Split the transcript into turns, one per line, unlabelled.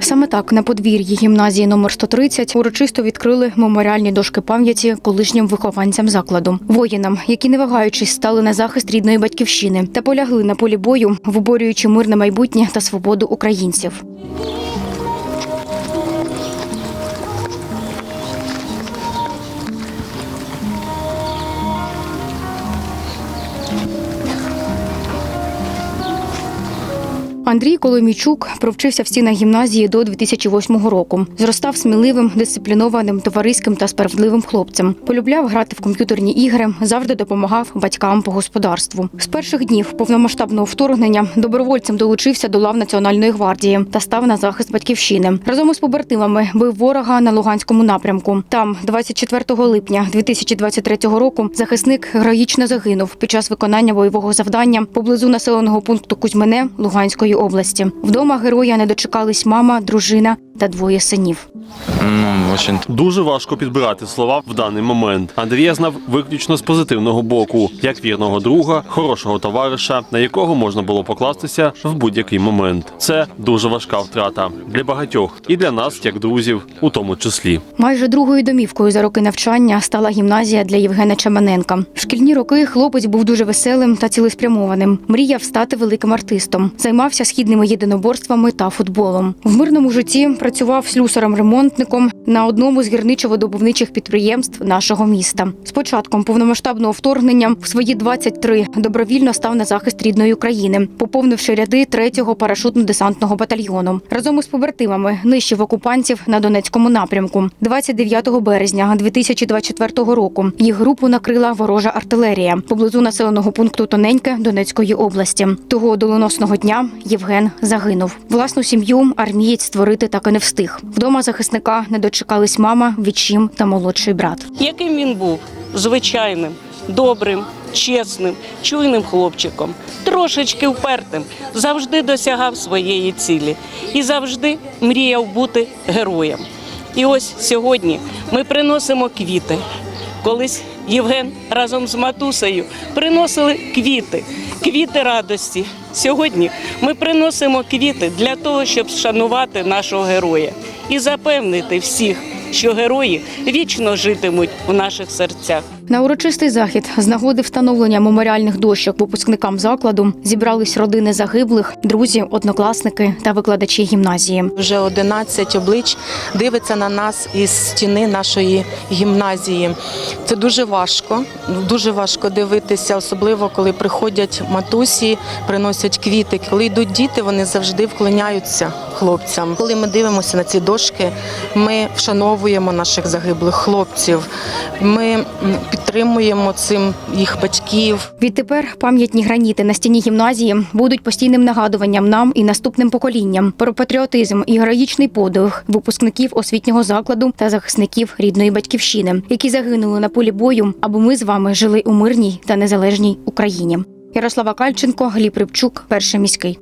Саме так на подвір'ї гімназії номер 130 урочисто відкрили меморіальні дошки пам'яті колишнім вихованцям закладу, воїнам, які не вагаючись стали на захист рідної батьківщини та полягли на полі бою, виборюючи мирне майбутнє та свободу українців. Андрій Коломійчук провчився в стінах гімназії до 2008 року. Зростав сміливим, дисциплінованим, товариським та справедливим хлопцем. Полюбляв грати в комп'ютерні ігри, завжди допомагав батькам по господарству. З перших днів повномасштабного вторгнення добровольцем долучився до лав Національної гвардії та став на захист батьківщини. Разом із побратимами бив ворога на Луганському напрямку. Там, 24 липня 2023 року, захисник героїчно загинув під час виконання бойового завдання поблизу населеного пункту Кузьмине Луганської області. Вдома героя не дочекались мама, дружина та двоє синів.
Ну, очень
Дуже важко підбирати слова в даний момент. Андрія знав виключно з позитивного боку, як вірного друга, хорошого товариша, на якого можна було покластися в будь-який момент. Це дуже важка втрата для багатьох і для нас, як друзів, у тому числі.
Майже другою домівкою за роки навчання стала гімназія для Євгена Чаманенка. В шкільні роки хлопець був дуже веселим та цілеспрямованим. Мріяв стати великим артистом. Займався східними єдиноборствами та футболом. В мирному житті працював слюсарем-ремонтником на одному з гірничо-видобувничих підприємств нашого міста. З початком повномасштабного вторгнення в свої 23 добровільно став на захист рідної України, поповнивши ряди 3-го парашутно-десантного батальйону. Разом із побратимами нищив окупантів на Донецькому напрямку. 29 березня 2024 року їх групу накрила ворожа артилерія поблизу населеного пункту Тоненьке Донецької області. Того доленосного дня Євген загинув. Власну сім'ю армієць створити так і не встиг. Вдома захисника не дочекались мама, відчим та молодший брат.
Яким він був? Звичайним, добрим, чесним, чуйним хлопчиком, трошечки впертим, завжди досягав своєї цілі і завжди мріяв бути героєм. І ось сьогодні ми приносимо квіти. Колись Євген разом з матусею приносили квіти, квіти радості. Сьогодні ми приносимо квіти для того, щоб вшанувати нашого героя і запевнити всіх, що герої вічно житимуть у наших серцях.
На урочистий захід з нагоди встановлення меморіальних дощок випускникам закладу зібрались родини загиблих, друзі, однокласники та викладачі гімназії.
Вже 11 облич дивиться на нас із стіни нашої гімназії. Це дуже важко, дуже важко дивитися, особливо коли приходять матусі, приносять квіти. Коли йдуть діти, вони завжди вклоняються хлопцям. Коли ми дивимося на ці дошки, ми вшановуємо наших загиблих хлопців. Ми підтримуємо цим їх батьків.
Відтепер пам'ятні граніти на стіні гімназії будуть постійним нагадуванням нам і наступним поколінням про патріотизм і героїчний подвиг випускників освітнього закладу та захисників рідної батьківщини, які загинули на полі бою, аби ми з вами жили у мирній та незалежній Україні. Ярослава Кальченко, Гліб Рибчук, перший міський.